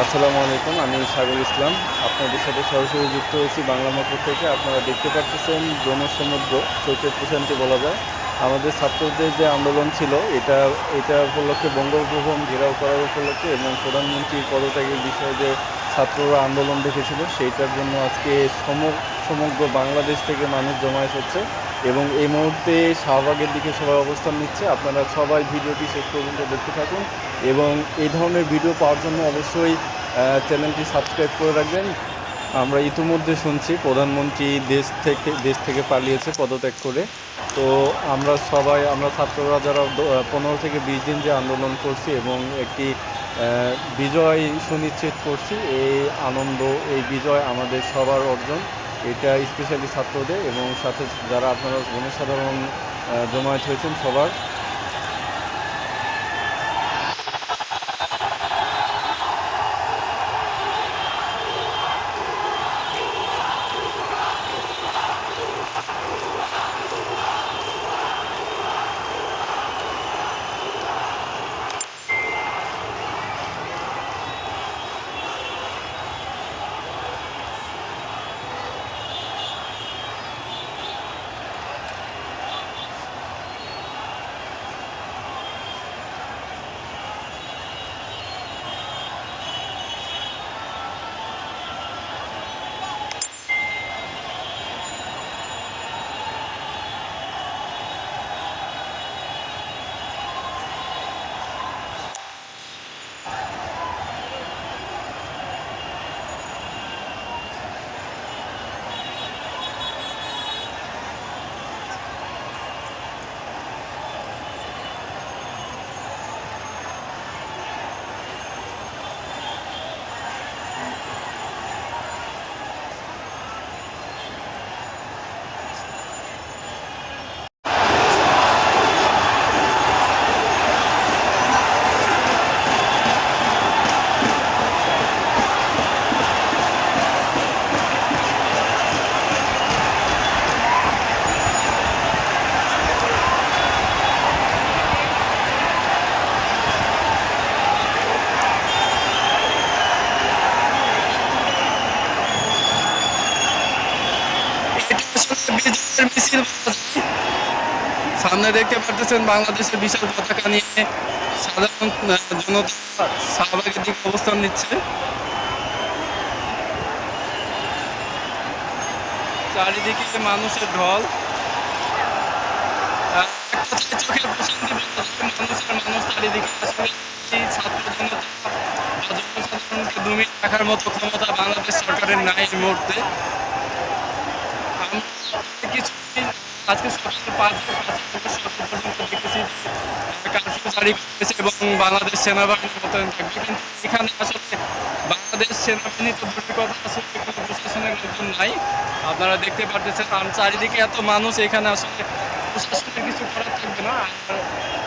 আসসালামু আলাইকুম, আমি সাগর ইসলাম। আপনাদের সাথে সরাসরি যুক্ত হয়েছি বাংলা মোটর থেকে। আপনারা দেখতে পাচ্ছেন জনসমুদ্র চোখের প্রশান্তি বলা যায়। আমাদের ছাত্রদের যে আন্দোলন ছিল, এটা এটা উপলক্ষে বঙ্গভবন ঘেরাও করার উপলক্ষে এবং প্রধানমন্ত্রীর পদত্যাগের বিষয়ে যে ছাত্ররা আন্দোলন দেখেছিল, সেইটার জন্য আজকে সম- সমগ্র বাংলাদেশ থেকে মানুষ জমায়েত হচ্ছে এবং এই মুহূর্তে শাহবাগের দিকে সবাই অবস্থান নিচ্ছে। আপনারা সবাই ভিডিওটি শেষ পর্যন্ত দেখতে থাকুন। এবং এই ধরনের ভিডিও পাওয়ার জন্য অবশ্যই চ্যানেলটি সাবস্ক্রাইব করে রাখবেন। আমরা ইতিমধ্যে শুনছি, প্রধানমন্ত্রী দেশ থেকে দেশ থেকে পালিয়েছে পদত্যাগ করে। তো আমরা সবাই, আমরা ছাত্ররা যারা পনেরো থেকে বিশ দিন যে আন্দোলন করছি এবং একটি বিজয় সুনিশ্চিত করছি, এই আনন্দ, এই বিজয় আমাদের সবার অর্জন। এটা স্পেশালি ছাত্রদের এবং সাথে যারা আপনারা জনসাধারণ জমায়েত হয়েছেন সবার। সামনে দেখতে পারতেছেন বাংলাদেশের বিশাল পতাকা নিয়ে সাধারণ জনতা শাহবাগের দিকে অবস্থান নিচ্ছে। চারিদিকে মানুষের ঢল। চোখের প্রশান্তি মানুষের মানুষ চারিদিকে ছাত্র জনতা রাখার মতো ক্ষমতা বাংলাদেশ সরকারের নাই এই মুহূর্তে। এবং বাংলাদেশ সেনাবাহিনী থাকবে কিন্তু এখানে আসলে বাংলাদেশ সেনাবাহিনী তো কথা আসলে কোনো প্রশাসনের লোকজন নাই আপনারা দেখতে পারতেছেন আর চারিদিকে এত মানুষ, এখানে আসলে প্রশাসনের কিছু করার থাকবে না।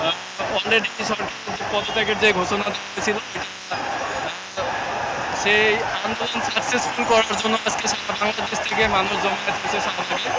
আর অলরেডি সরকার পদত্যাগের যে ঘোষণা দিয়েছিল সেই আন্দোলন সাকসেসফুল করার জন্য আজকে সারা বাংলাদেশ থেকে মানুষ জমায়েত হয়েছে শাহবাগে